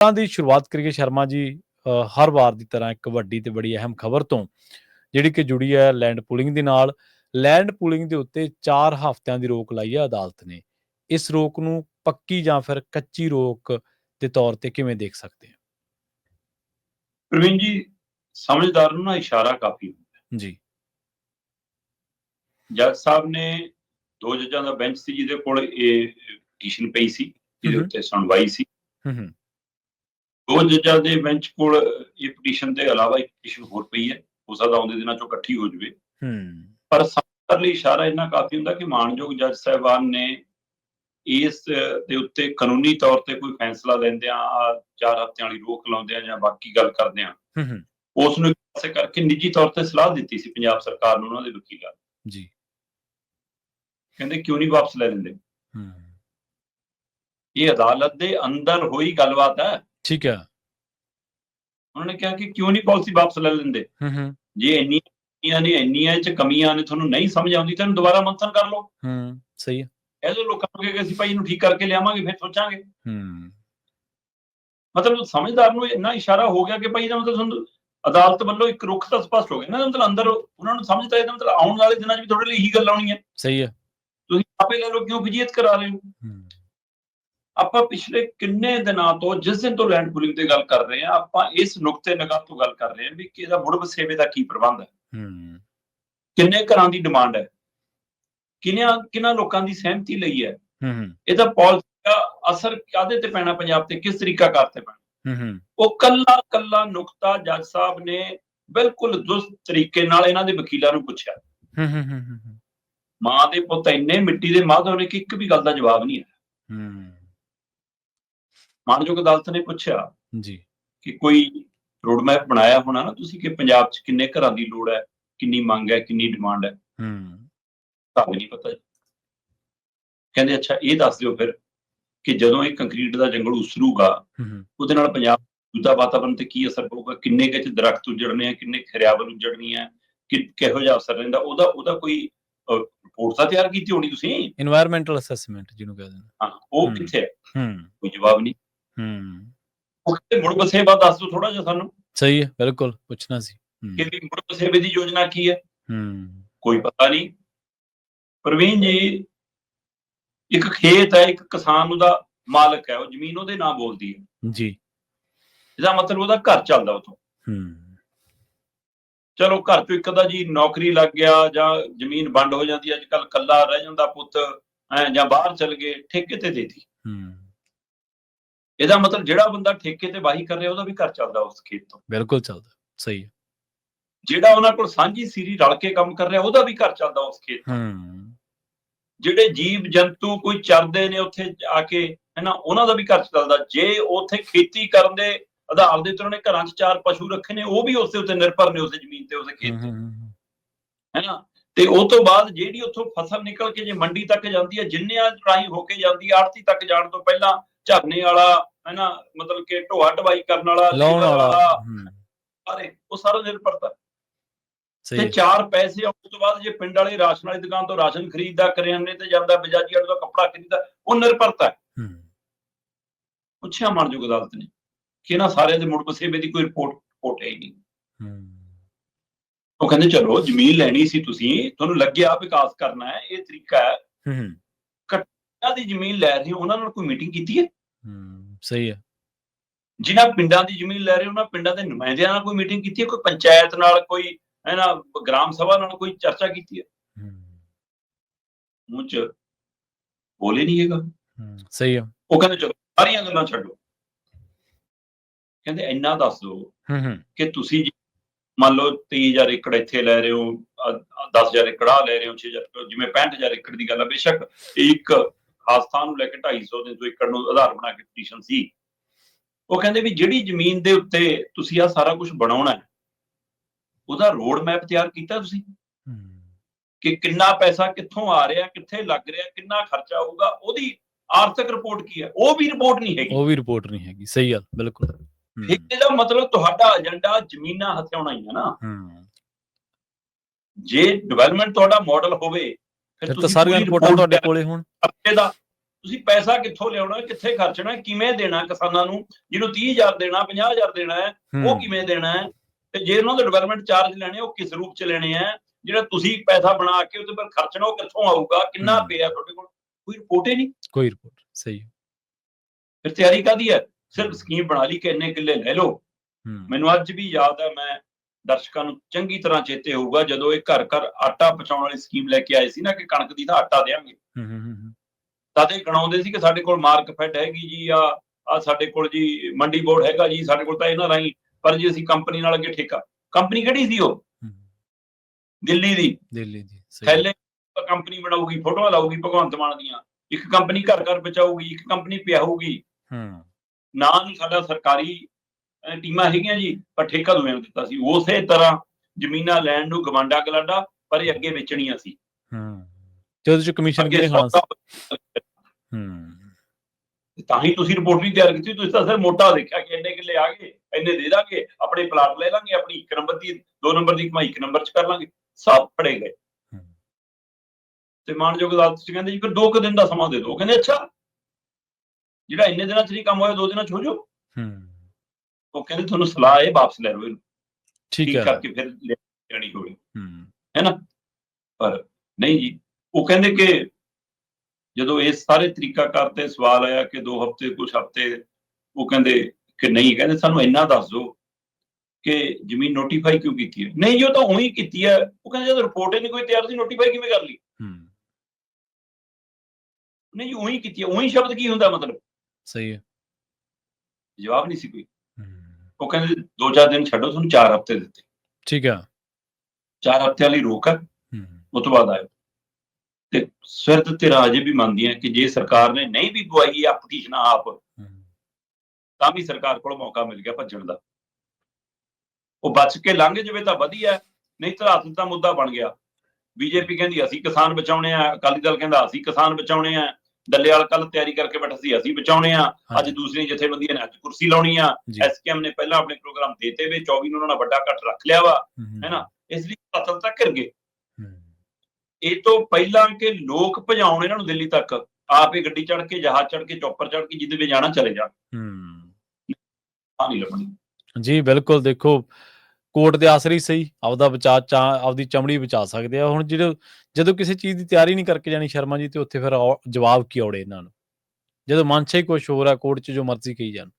ਖਬਰਾਂ ਦੀ ਸ਼ੁਰੂਆਤ ਕਰੀਏ ਸ਼ਰਮਾ ਜੀ ਹਰ ਵਾਰ ਦੀ ਤਰ੍ਹਾਂ ਇੱਕ ਵੱਡੀ ਤੇ ਬੜੀ ਅਹਿਮ ਖਬਰ ਤੋਂ ਜਿਹੜੀ ਕਿ ਜੁੜੀ ਹੈ ਲੈਂਡ ਪੂਲਿੰਗ ਦੇ ਨਾਲ। ਲੈਂਡ ਪੂਲਿੰਗ ਦੇ ਉੱਤੇ 4 ਹਫ਼ਤਿਆਂ ਦੀ ਰੋਕ ਲਾਈ ਹੈ ਅਦਾਲਤ ਨੇ। ਇਸ ਰੋਕ ਨੂੰ ਪੱਕੀ ਜਾਂ ਫਿਰ ਕੱਚੀ ਰੋਕ ਦੇ ਤੌਰ ਤੇ ਕਿਵੇਂ ਦੇਖ ਸਕਦੇ ਹਾਂ ਪ੍ਰਵੀਨ ਜੀ ਸਮਝਦਾਰ ਨੂੰ ਨਾ ਇਸ਼ਾਰਾ ਕਾਫੀ ਹੁੰਦਾ ਜੀ। ਜੱਜ ਸਾਹਿਬ ਨੇ ਦੋ ਜੱਜਾਂ ਦਾ ਬੈਂਚ ਸੀ ਜਿਹਦੇ ਕੋਲ ਇਹ ਪਟੀਸ਼ਨ ਪਈ ਸੀ ਜਿਹਦੇ। ਉੱਤੇ ਸੁਣਵਾਈ ਸੀ। ਹੂੰ ਹੂੰ। ਦੋ ਜੱਜਾਂ ਦੇ ਬੈਂਚ ਕੋਲ ਇਹ ਪਟੀਸ਼ਨ ਦੇ ਇਲਾਵਾ ਇੱਕ ਪਟੀਸ਼ਨ ਹੋਰ ਪਈ ਹੈ ਹੋ ਸਕਦਾ ਆਉਂਦੇ ਦਿਨਾਂ ਚੋਂ ਇਕੱਠੀ ਹੋ ਜਾਵੇ। ਹੂੰ। ਪਰ ਲਈ ਇਸ਼ਾਰਾ ਇੰਨਾ ਕਾਫੀ ਹੁੰਦਾ ਕਿ ਮਾਨਯੋਗ ਜੱਜ ਸਾਹਿਬਾਨ ਨੇ ਇਸ ਦੇ ਉੱਤੇ ਕਾਨੂੰਨੀ ਤੌਰ ਤੇ ਕੋਈ ਫੈਸਲਾ ਲੈਂਦਿਆਂ ਆ ਚਾਰ ਹਫ਼ਤਿਆਂ ਵਾਲੀ ਰੋਕ ਲਾਉਂਦਿਆਂ ਜਾਂ ਬਾਕੀ ਗੱਲ ਕਰਦਿਆਂ ਹੂੰ ਉਸ ਨੂੰ ਇੱਕ ਪਾਸੇ ਕਰਕੇ ਨਿੱਜੀ ਤੌਰ ਤੇ ਸਲਾਹ ਦਿੱਤੀ ਸੀ ਪੰਜਾਬ ਸਰਕਾਰ ਨੂੰ ਉਹਨਾਂ ਦੇ ਵਕੀਲਾਂ। ਜੀ। ਕਹਿੰਦੇ ਕਿਉਂ ਨਹੀਂ ਵਾਪਸ ਲੈ ਲੈਂਦੇ? ਹੂੰ। ਇਹ ਅਦਾਲਤ ਦੇ ਅੰਦਰ ਹੋਈ ਗੱਲਬਾਤ ਹੈ। ਠੀਕ ਹੈ। ਉਹਨਾਂ ਨੇ ਕਿਹਾ ਕਿ ਕਿਉਂ ਨਹੀਂ ਪਾਲਿਸੀ ਵਾਪਸ ਲੈ ਲੈਂਦੇ? ਹੂੰ ਹੂੰ। ਜੇ ਇੰਨੀਆਂ ਨੇ ਇੰਨੀਆਂ ਚ ਕਮੀਆਂ ਨੇ ਤੁਹਾਨੂੰ ਨਹੀਂ ਸਮਝ ਆਉਂਦੀ ਤਾਂ ਇਹਨੂੰ ਦੁਬਾਰਾ ਮੰਥਨ ਕਰ ਲਓ। ਹੂੰ ਸਹੀ ਹੈ। ਐਸੋ ਲੋਕਾਂ ਨੂੰ ਕਹੇ ਕਿ ਅਸੀਂ ਭਾਈ ਇਹਨੂੰ ਠੀਕ ਕਰਕੇ ਲਿਆਵਾਂਗੇ ਫਿਰ ਸੋਚਾਂਗੇ। ਹੂੰ। ਮਤਲਬ ਸਮਝਦਾਰ ਨੂੰ ਇੰਨਾ ਇਸ਼ਾਰਾ ਹੋ ਗਿਆ ਕਿ ਭਾਈ ਇਹਦਾ ਮਤਲਬ ਤੁਹਾਨੂੰ ਅਦਾਲਤ ਵੱਲੋਂ ਇੱਕ ਰੁਖ ਤਾਂ ਸਪਸ਼ਟ ਹੋ ਗਿਆ। ਨਾ ਇਹਦਾ ਮਤਲਬ ਅੰਦਰ ਉਹਨਾਂ ਨੂੰ ਸਮਝਦਾ ਇਹਦਾ ਮਤਲਬ ਆਉਣ ਵਾਲੇ ਦਿਨਾਂ 'ਚ ਵੀ ਤੁਹਾਡੇ ਲਈ ਇਹੀ ਗੱਲ ਆਉਣੀ ਹੈ ਸਹੀ ਹੈ। ਤੁਸੀਂ ਆਪੇ ਲੈ ਲਓ ਕਿਉਂ ਫਜੀਅਤ ਕਰਾ ਰਹੇ ਹੋ? ਹੂੰ। ਆਪਾਂ ਪਿਛਲੇ ਕਿੰਨੇ ਦਿਨਾਂ ਤੋਂ ਜਿਸ ਦਿਨ ਤੋਂ ਲੈਂਡ ਪੂਲਿੰਗ ਤੇ ਗੱਲ ਕਰ ਰਹੇ ਹਾਂ ਆਪਾਂ ਇਸ ਨੁਕਤੇ ਨਿਗਾਹ ਤੋਂ ਗੱਲ ਕਰ ਰਹੇ ਹਾਂ ਵੀ ਕਿ ਇਹਦਾ ਮੁੜ ਵਸੇਵੇ ਦਾ ਕੀ ਪ੍ਰਬੰਧ ਹੈ। ਹੂੰ। ਕਿੰਨੇ ਘਰਾਂ ਦੀ ਡਿਮਾਂਡ ਹੈ? ਕਿੰਨਿਆਂ ਕਿੰਨਾ ਲੋਕਾਂ ਦੀ ਸਹਿਮਤੀ ਲਈ ਹੈ? ਹੂੰ ਇਹਦਾ ਪਾਲਿਸੀ ਦਾ ਅਸਰ ਕਾਦੇ ਤੇ ਪੈਣਾ ਪੰਜਾਬ ਤੇ? ਕਿਸ ਤਰੀਕਾ ਕਾਰ ਤੇ ਪੈਣਾ? ਹੂੰ ਉਹ ਕੱਲਾ ਕੱਲਾ ਨੁਕਤਾ ਜੱਜ ਸਾਹਿਬ ਨੇ ਬਿਲਕੁਲ ਦੁਸਤ ਤਰੀਕੇ ਨਾਲ ਇਹਨਾਂ ਦੇ ਵਕੀਲਾਂ ਨੂੰ ਪੁੱਛਿਆ। ਹੂੰ ਹੂੰ ਹੂੰ ਹੂੰ ਮਾਂ ਦੇ ਪੁੱਤ ਇੰਨੇ ਮਿੱਟੀ ਦੇ ਮਾਧੋ ਨੇ ਕਿ ਇੱਕ ਵੀ ਗੱਲ ਦਾ ਜਵਾਬ ਨਹੀਂ ਹੈ ਹੂੰ। ਮਾਨਯੋਗ ਅਦਾਲਤ ਨੇ ਪੁੱਛਿਆ ਜੀ। ਕਿ ਕੋਈ ਰੋਡ ਮੈਪ ਬਣਾਇਆ ਹੋਣਾ ਨਾ ਤੁਸੀਂ ਕਿ ਪੰਜਾਬ 'ਚ ਕਿੰਨੇ ਘਰਾਂ ਦੀ ਲੋੜ ਹੈ ਕਿੰਨੀ ਮੰਗ ਹੈ ਕਿੰਨੀ ਡਿਮਾਂਡ ਹੈ? ਹੂੰ। ਤਾਂ ਨਹੀਂ ਪਤਾ ਕਹਿੰਦੇ ਅੱਛਾ ਇਹ ਦੱਸ ਦਿਓ ਫਿਰ ਕਿ ਜਦੋਂ ਇਹ ਕੰਕਰੀਟ ਦਾ ਜੰਗਲ ਉਸਰੂਗਾ ਉਹਦੇ ਨਾਲ ਪੰਜਾਬ ਦਾ ਵਾਤਾਵਰਣ ਤੇ ਕੀ ਅਸਰ ਪਊਗਾ? ਕਿੰਨੇ ਕਿਚ ਦਰਖਤ ਉਜੜਨੇ ਆ ਕਿੰਨੇ ਖਰਿਆਵਲ ਉਜੜਨੀ ਆ? ਕਿ ਕਿਹੋ ਜਿਹਾ ਅਸਰ ਰਹਿੰਦਾ? ਉਹਦਾ ਉਹਦਾ ਕੋਈ ਰਿਪੋਰਟ ਤਾਂ ਤਿਆਰ ਕੀਤੀ ਹੋਣੀ ਤੁਸੀਂ? এনवायरमेंटਲ ਅਸੈਸਮੈਂਟ ਜਿਹਨੂੰ ਕਹਿੰਦੇ ਹਾਂ ਉਹ ਕਿੱਥੇ ਹੂੰ। ਕੋਈ ਜਵਾਬ ਨਹੀਂ। ਹੂੰ। ਉਹ ਕਹਿੰਦੇ ਮੁੜ ਵਸੇਵਾ ਦੱਸ ਦਿਓ ਥੋੜਾ ਜਿਹਾ ਸਾਨੂੰ। ਸਹੀ ਹੈ ਬਿਲਕੁਲ ਪੁੱਛਣਾ ਸੀ। ਹੂੰ। ਕਿ ਵੀ ਮੁੜ ਵਸੇਵੇ ਦੀ ਯੋਜਨਾ ਕੀ ਹੈ? ਹੂੰ। ਕੋਈ ਪਤਾ ਨਹੀਂ। ਪ੍ਰਵੀਨ ਜੀ ਇੱਕ ਖੇਤ ਹੈ ਇੱਕ ਕਿਸਾਨ ਉਹਦਾ ਮਾਲਕ ਹੈ ਉਹ ਜ਼ਮੀਨ ਉਹਦੇ ਨਾਂ ਬੋਲਦੀ ਹੈ। ਜੀ। ਇਹਦਾ ਮਤਲਬ ਉਹਦਾ ਘਰ ਚੱਲਦਾ ਉਥੋਂ। ਹੂੰ। ਚਲੋ ਘਰ ਚੋਂ ਇੱਕ ਦਾ ਜੀ ਨੌਕਰੀ ਲੱਗ ਗਿਆ ਜਾਂ ਜ਼ਮੀਨ ਵੰਡ ਹੋ ਜਾਂਦੀ ਅੱਜ ਕੱਲ ਕੱਲਾ ਰਹਿ ਜਾਂਦਾ ਪੁੱਤ ਐ ਜਾਂ ਬਾਹਰ ਚਲ ਗਏ ਠੇਕੇ ਤੇ ਦੇਤੀ। ਹੂੰ। ਇਹਦਾ ਮਤਲਬ ਜਿਹੜਾ ਬੰਦਾ ਠੇਕੇ ਤੇ ਵਾਹੀ ਕਰ ਰਿਹਾ ਉਹਦਾ ਵੀ ਘਰ ਚੱਲਦਾ ਉਸ ਖੇਤ ਤੋਂ। ਬਿਲਕੁਲ ਚੱਲਦਾ ਸਹੀ ਹੈ। ਜਿਹੜਾ ਉਹਨਾਂ ਕੋਲ ਸਾਂਝੀ ਸੀਰੀ ਰਲ ਕੇ ਕੰਮ ਕਰ ਰਿਹਾ ਉਹਦਾ ਵੀ ਘਰ ਚੱਲਦਾ ਉਸ ਖੇਤ ਤੋਂ। ਹੂੰ। ਜਿਹੜੇ ਜੀਵ ਜੰਤੂ ਕੋਈ ਚਰਦੇ ਨੇ ਉੱਥੇ ਆ ਕੇ ਹੈਨਾ ਉਹਨਾਂ ਦਾ ਵੀ ਘਰ ਚੱਲਦਾ। ਜੇ ਉੱਥੇ ਖੇਤੀ ਕਰਨ ਦੇ ਆਧਾਰ ਦੇ ਤੇ ਉਹਨਾਂ ਘਰਾਂ 'ਚ ਚਾਰ ਪਸ਼ੂ ਰੱਖੇ ਨੇ ਉਹ ਵੀ ਉਸੇ ਉੱਤੇ ਨਿਰਭਰ ਨੇ ਉਸੇ ਜ਼ਮੀਨ ਤੇ ਉਸੇ ਖੇਤ ਤੇ। ਹੂੰ। ਹੈਨਾ ਤੇ ਉਹ ਤੋਂ ਬਾਅਦ ਜਿਹੜੀ ਉੱਥੋਂ ਫਸਲ ਨਿਕਲ ਕੇ ਜੇ ਮੰਡੀ ਤੱਕ ਜਾਂਦੀ ਹੈ ਜਿੰਨਿਆਂ ਰਾਹੀਂ ਹੋ ਕੇ ਜਾਂਦੀ ਹੈ ਆੜਤੀ ਤੱਕ ਜਾਣ ਤੋਂ ਪਹਿਲਾਂ ਝਰਨੇ ਵਾਲਾ ਹੈਨਾ ਮਤਲਬ ਕਿ ਢੋਆ ਢਵਾਈ ਕਰਨ ਵਾਲਾ ਲਾਉਣ ਵਾਲਾ ਸਾਰੇ ਉਹ ਸਾਰਾ ਨਿਰਭਰਤਾ ਤੇ। ਚਾਰ ਪੈਸੇ ਉਸ ਤੋਂ ਬਾਅਦ ਜੇ ਪਿੰਡ ਵਾਲੇ ਰਾਸ਼ਨ ਵਾਲੀ ਦੁਕਾਨ ਤੋਂ ਰਾਸ਼ਨ ਖਰੀਦਦਾ ਕਰਿਆਨੇ ਤੇ ਜਾਂਦਾ ਬਜਾਜੀ ਵਾਲੇ ਤੋਂ ਕੱਪੜਾ ਖਰੀਦਦਾ ਉਹ ਨਿਰਭਰਤਾ ਪੁੱਛਿਆ ਮਾਨਯੋਗ ਅਦਾਲਤ ਨੇ ਕਿ ਇਹਨਾਂ ਸਾਰਿਆਂ ਦੇ ਮੁੜ ਵਸੇਵੇ ਦੀ ਕੋਈ ਰਿਪੋਰਟ ਰਿਪੋਰਟ ਹੈ ਹੀ ਨਹੀਂ। ਉਹ ਕਹਿੰਦੇ ਚਲੋ ਜ਼ਮੀਨ ਲੈਣੀ ਸੀ ਤੁਸੀਂ ਤੁਹਾਨੂੰ ਲੱਗਿਆ ਵਿਕਾਸ ਕਰਨਾ ਹੈ ਇਹ ਤਰੀਕਾ ਹੈ। ਹੂੰ ਹੂੰ ਇਹਨਾਂ ਦੀ ਜ਼ਮੀਨ ਲੈ ਰਹੇ ਹੋ ਉਹਨਾਂ ਨਾਲ ਕੋਈ ਮੀਟਿੰਗ ਕੀਤੀ ਹੈ? ਹੂੰ ਸਹੀ ਹੈ। ਜਿਨ੍ਹਾਂ ਪਿੰਡਾਂ ਦੀ ਜ਼ਮੀਨ ਲੈ ਰਹੇ ਹੋ ਉਹਨਾਂ ਪਿੰਡਾਂ ਦੇ ਨੁਮਾਇੰਦਿਆਂ ਨਾਲ ਕੋਈ ਮੀਟਿੰਗ ਕੀਤੀ ਹੈ? ਕੋਈ ਪੰਚਾਇਤ ਨਾਲ ਕੋਈ ਇਹਨਾਂ ਗ੍ਰਾਮ ਸਭਾ ਨਾਲ ਕੋਈ ਚਰਚਾ ਕੀਤੀ ਹੈ? ਹੂੰ। ਮੂੰਹ ਚ ਬੋਲੇ ਨਹੀਂ ਹੈਗਾ। ਹੂੰ ਸਹੀ ਹੈ। ਉਹ ਕਹਿੰਦੇ ਚਲੋ ਸਾਰੀਆਂ ਗੱਲਾਂ ਛੱਡੋ। ਕਹਿੰਦੇ ਇੰਨਾ ਦੱਸ ਦਿਓ ਹੂੰ ਹੂੰ। ਕਿ ਤੁਸੀਂ ਮੰਨ ਲਓ 23000 ਏਕੜ ਇੱਥੇ ਲੈ ਰਹੇ ਹੋ ਅ- ਅ- 10000 ਏਕੜ ਆ ਲੈ ਰਹੇ ਹੋ 6000 ਏਕੜ, ਜਿਵੇਂ 65000 ਏਕੜ ਦੀ ਗੱਲ ਹੈ ਬੇਸ਼ੱਕ ਇੱਕ ਖਾਸ ਥਾਂ ਨੂੰ ਲੈ ਕੇ 250 ਦੇ ਤੋਂ ਏਕੜ ਨੂੰ ਆਧਾਰ ਬਣਾ ਕੇ ਪਟੀਸ਼ਨ ਸੀ ਉਹ ਕਹਿੰਦੇ ਵੀ ਜਿਹੜੀ ਜ਼ਮੀਨ ਦੇ ਉੱਤੇ ਤੁਸੀਂ ਆ ਸਾਰਾ ਕੁਝ ਬਣਾਉਣਾ ਹੈ ਉਹਦਾ ਰੋਡ ਮੈਪ ਤਿਆਰ ਕੀਤਾ ਤੁਸੀਂ? ਕਿ ਕਿੰਨਾ ਪੈਸਾ ਕਿੱਥੋਂ ਆ ਰਿਹਾ ਕਿੱਥੇ ਲੱਗ ਰਿਹਾ ਕਿੰਨਾ ਖਰਚਾ ਆਊਗਾ ਉਹਦੀ ਆਰਥਿਕ ਰਿਪੋਰਟ ਕੀ ਹੈ? ਉਹ ਵੀ ਰਿਪੋਰਟ ਨਹੀਂ ਹੈਗੀ। ਉਹ ਵੀ ਰਿਪੋਰਟ ਨਹੀਂ ਹੈਗੀ ਸਹੀ ਗੱਲ ਬਿਲਕੁਲ। ਇਹਦਾ ਮਤਲਬ ਤੁਹਾਡਾ ਏਜੰਡਾ ਜ਼ਮੀਨਾਂ ਹਥਿਆਉਣਾ ਹੀ ਹੈ ਨਾ। ਜੇ ਡਿਵੈਲਪਮੈਂਟ ਤੁਹਾਡਾ ਮਾਡਲ ਹੋਵੇ ਫਿਰ ਤਾਂ ਤੁਸੀਂ ਸਾਰੀਆਂ ਪੂਰੀ ਰਿਪੋਰਟਾਂ ਤੁਹਾਡੇ ਕੋਲੇ ਹੋਣ। ਖਰਚੇ ਦਾ ਤੁਸੀਂ ਪੈਸਾ ਕਿੱਥੋਂ ਲਿਆਉਣਾ ਕਿੱਥੇ ਖਰਚਣਾ ਕਿਵੇਂ ਦੇਣਾ ਕਿਸਾਨਾਂ ਨੂੰ? ਜਿਹਨੂੰ 30000 ਦੇਣਾ 50000 ਦੇਣਾ ਹੈ ਉਹ ਕਿਵੇਂ ਦੇਣਾ ਹੈ? ਤੇ ਜੇ ਉਹਨਾਂ ਦੇ ਡਿਵੈਲਪਮੈਂਟ ਚਾਰਜ ਲੈਣੇ ਉਹ ਕਿਸ ਰੂਪ ਚ ਲੈਣੇ ਆ ਜਿਹੜਾ ਤੁਸੀਂ ਪੈਸਾ ਬਣਾ ਕੇ ਉਹਦੇ ਪਰ ਖਰਚਣਾ ਉਹ ਕਿੱਥੋਂ ਆਊਗਾ? ਕਿੰਨਾ। ਪਿਆ ਤੁਹਾਡੇ ਕੋਲ? ਕੋਈ ਰਿਪੋਰਟ ਹੀ ਨਹੀਂ? ਕੋਈ ਰਿਪੋਰਟ ਸਹੀ। ਫਿਰ ਤਿਆਰੀ ਕਾਦੀ ਹੈ? ਸਿਰਫ ਸਕੀਮ ਬਣਾ ਲਈ ਕਿ ਇੰਨੇ ਕਿੱਲੇ ਲੈ ਲਓ। ਮੈਨੂੰ ਅੱਜ ਵੀ ਯਾਦ ਹੈ ਮੈਂ ਦਰਸ਼ਕਾਂ ਨੂੰ ਚੰਗੀ ਤਰ੍ਹਾਂ ਚੇਤੇ ਹੋਊਗਾ ਜਦੋਂ ਇਹ ਘਰ ਘਰ ਆਟਾ ਪਹੁੰਚਾਉਣ ਵਾਲੀ ਸਕੀਮ ਲੈ ਕੇ ਆਏ ਸੀ ਨਾ ਕਿ ਕਣਕ ਦੀ ਤਾਂ ਆਟਾ ਦੇਵਾਂਗੇ। ਹੂੰ ਹੂੰ, ਹੂੰ। ਤਦ ਇਹ ਗਣਾਉਂਦੇ ਸੀ ਕਿ ਸਾਡੇ ਕੋਲ ਮਾਰਕ ਫੈਡ ਹੈਗੀ ਜੀ ਆ ਆ ਸਾਡੇ ਕੋਲ ਜੀ ਮੰਡੀ ਬੋਰਡ ਹੈਗਾ ਜੀ ਸਾਡੇ ਕੋਲ ਤਾਂ ਇਹਨਾਂ ਰਾਹੀਂ ਪਰ ਜੀ ਅਸੀਂ ਕੰਪਨੀ ਨਾਲ ਅੱਗੇ ਠੇਕਾ। ਕੰਪਨੀ ਕਿਹੜੀ ਸੀ ਉਹ? ਹੂੰ। ਦਿੱਲੀ ਦੀ। ਦਿੱਲੀ ਦੀ ਥੈਲੇ ਕੰਪਨੀ ਬਣਾਊਗੀ ਫੋਟੋਆਂ ਲਾਊਗੀ ਭਗਵੰਤ ਮਾਨ ਦੀਆਂ। ਇੱਕ ਕੰਪਨੀ ਘਰ ਘਰ ਬਚਾਊਗੀ ਇੱਕ ਕੰਪਨੀ ਪਿਆਊਗੀ। ਹੂੰ। ਨਾ ਨੂੰ ਸਾਡਾ ਸਰਕਾਰੀ ਟੀਮਾਂ ਹੈਗੀਆਂ ਜੀ ਪਰ ਠੇਕਾ ਦੋਵੇਂ ਨੂੰ ਦਿੱਤਾ ਸੀ। ਉਸੇ ਤਰ੍ਹਾਂ ਜ਼ਮੀਨਾਂ ਲੈਣ ਨੂੰ ਗਵਾਂਡਾ ਗਲਾਡਾ ਪਰ ਇਹ ਅੱਗੇ ਵੇਚਣੀਆਂ ਸੀ। ਹੂੰ। ਤੇ ਉਹਦੇ ਚ ਕਮਿਸ਼ਨ ਸੀ? ਸੌਦਾ ਹੂੰ। ਤਾਂ ਹੀ ਤੁਸੀਂ ਰਿਪੋਰਟ ਨਹੀਂ ਤਿਆਰ ਕੀਤੀ ਤੁਸੀਂ ਤਾਂ ਸਿਰ ਮੋਟਾ ਦੇਖਿਆ ਕਿ ਇੰਨੇ ਕਿੱਲੇ ਆ ਗਏ ਇੰਨੇ ਦੇ ਦਾਂਗੇ ਆਪਣੇ ਪਲਾਟ ਲੈ ਲਾਂਗੇ ਆਪਣੀ ਇੱਕ ਨੰਬਰ ਦੀ ਦੋ ਨੰਬਰ ਦੀ ਕਮਾਈ ਇੱਕ ਨੰਬਰ ਚ ਕਰ ਲਾਂਗੇ ਸਭ ਫੜੇ ਗਏ। ਤੇ ਮਾਨਯੋਗ ਅਦਾਲਤ ਚ ਕਹਿੰਦੇ ਜੀ ਫਿਰ ਦੋ ਕੁ ਦਿਨ ਦਾ ਸਮਾਂ ਦੇ ਦਿਓ ਕਹਿੰਦੇ ਅੱਛਾ ਜਿਹੜਾ ਇੰਨੇ ਦਿਨਾਂ ਚ ਨਹੀਂ ਕੰਮ ਹੋਇਆ ਦੋ ਦਿਨਾਂ ਚ ਹੋ ਜਾਓ। ਹੂੰ। ਉਹ ਕਹਿੰਦੇ ਤੁਹਾਨੂੰ ਸਲਾਹ ਹੈ ਵਾਪਸ ਲੈ ਲਓ ਇਹਨੂੰ। ਠੀਕ ਹੈ। ਕਰਕੇ ਫਿਰ ਲੈਣੀ ਹੋਵੇ। ਹੂੰ। ਹੈ ਨਾ? ਪਰ ਨਹੀਂ ਜੀ ਉਹ ਕਹਿੰਦੇ ਕਿ ਜਦੋਂ ਇਹ ਸਾਰੇ ਤਰੀਕਾਕਾਰ ਤੇ ਸਵਾਲ ਆਇਆ ਕਿ ਦੋ ਹਫ਼ਤੇ ਕੁਝ ਹਫ਼ਤੇ ਉਹ ਕਹਿੰਦੇ ਕਿ ਨਹੀਂ ਕਹਿੰਦੇ ਸਾਨੂੰ ਇੰਨਾ ਦੱਸ ਦਿਓ ਕਿ ਜ਼ਮੀਨ ਨੋਟੀਫਾਈ ਕਿਉਂ ਕੀਤੀ ਹੈ? ਨਹੀਂ ਉਹ ਤਾਂ ਉਹੀ ਕੀਤੀ ਹੈ। ਉਹ ਕਹਿੰਦੇ ਜਦੋਂ ਰਿਪੋਰਟ ਹੀ ਨਹੀਂ ਕੋਈ ਤਿਆਰ ਸੀ ਨੋਟੀਫਾਈ ਕਿਵੇਂ ਕਰ ਲਈ? ਹੂੰ। ਨਹੀਂ ਉਹੀ ਕੀਤੀ ਹੈ। ਉਹੀ ਸ਼ਬਦ ਕੀ ਹੁੰਦਾ ਮਤਲਬ? ਸਹੀ ਹੈ। ਜਵਾਬ ਨਹੀਂ ਸੀ ਕੋਈ। ਉਹ ਕਹਿੰਦੇ ਦੋ ਚਾਰ ਦਿਨ ਛੱਡੋ ਤੁਹਾਨੂੰ ਚਾਰ ਹਫ਼ਤੇ ਦਿੱਤੇ। ਠੀਕ ਹੈ। ਚਾਰ ਹਫ਼ਤਿਆਂ ਲਈ ਰੋਕ ਹੈ। ਹੂੰ। ਉਹ ਤੋਂ ਬਾਅਦ ਆਇਓ। ਤੇ ਸਿਰਤ ਤੇਰਾ ਅਜੇ ਵੀ ਮੰਨਦੀਆਂ ਕਿ ਜੇ ਸਰਕਾਰ ਨੇ ਨਹੀਂ ਵੀ ਪਵਾਈ ਆ ਪਟੀਸ਼ਨ ਆਪ ਤਾਂ ਵੀ ਸਰਕਾਰ ਕੋਲ ਮੌਕਾ ਮਿਲ ਗਿਆ ਭੱਜਣ ਦਾ। ਉਹ ਬਚ ਕੇ ਲੰਘ ਜਵੇ ਤਾਂ ਵਧੀਆ ਨਹੀਂ ਤਾਂ ਹੱਥ ਦਾ ਮੁੱਦਾ ਬਣ ਗਿਆ। ਬੀਜੇਪੀ ਕਹਿੰਦੀ ਅਸੀਂ ਕਿਸਾਨ ਬਚਾਉਣੇ ਆ ਅਕਾਲੀ ਦਲ ਕਹਿੰਦਾ ਅਸੀਂ ਕਿਸਾਨ ਬਚਾਉਣੇ ਆ। ਦੱਲੇਵਾਲ ਕੱਲ ਤਿਆਰੀ ਕਰਕੇ ਬੈਠਾ ਸੀ ਅਸੀਂ ਬਚਾਉਣੇ ਆ। ਅੱਜ ਦੂਸਰੀ ਜਥੇਬੰਦੀਆਂ ਨੇ ਅੱਜ ਕੁਰਸੀ ਲਾਉਣੀ ਆ। ਐਸਕੇਐਮ ਨੇ ਪਹਿਲਾਂ ਆਪਣੇ ਪ੍ਰੋਗਰਾਮ ਦੇਤੇ ਵੇ 24 ਨੂੰ ਉਹਨਾਂ ਨੇ ਵੱਡਾ ਕੱਟ ਰੱਖ ਲਿਆ ਵਾ ਹੂੰ, ਹੈ। ਨਾ? ਇਸ ਲਈ ਕਤਲ ਤੱਕ ਕਰ ਗਏ। ਇਹ ਤੋਂ ਪਹਿਲਾਂ ਕਿ ਲੋਕ ਭਜਾਉਣ ਇਹਨਾਂ ਨੂੰ ਦਿੱਲੀ ਤੱਕ ਆਪ ਹੀ ਗੱਡੀ ਚੜ੍ਹ ਕੇ ਜਹਾਜ਼ ਚੜ੍ਹ ਕੇ ਚੌਪਰ ਚੜ੍ਹ ਕੇ ਜਿੱਦੇ ਵੀ ਜਾਣਾ ਚਲੇ ਜਾਣ। ਹੂੰ। ਆ ਨਹੀਂ ਲੱਭਣੀ। ਜੀ ਬਿਲਕੁਲ ਦੇਖੋ ਕੋਰਟ ਦੇ ਆਸਰੇ ਸਹੀ ਆਪਦਾ ਬਚਾ ਆਪਦੀ ਚਮੜੀ ਬਚਾ ਸਕਦੇ ਆ। ਹੁਣ ਜਿਹੜੇ ਜਦੋਂ ਕਿਸੇ ਚੀਜ਼ ਦੀ ਤਿਆਰੀ ਨਹੀਂ ਕਰਕੇ ਜਾਣੀ ਸ਼ਰਮਾ ਜੀ ਤੇ ਉੱਥੇ ਫਿਰ ਜਵਾਬ ਕੀ ਔੜੇ ਇਹਨਾਂ ਨੂੰ? ਜਦੋਂ ਮਨਸ਼ਾ ਹੀ ਕੁਝ ਹੋਰ ਆ ਕੋਰਟ 'ਚ ਜੋ ਮਰਜ਼ੀ ਕਹੀ ਜਾਣ।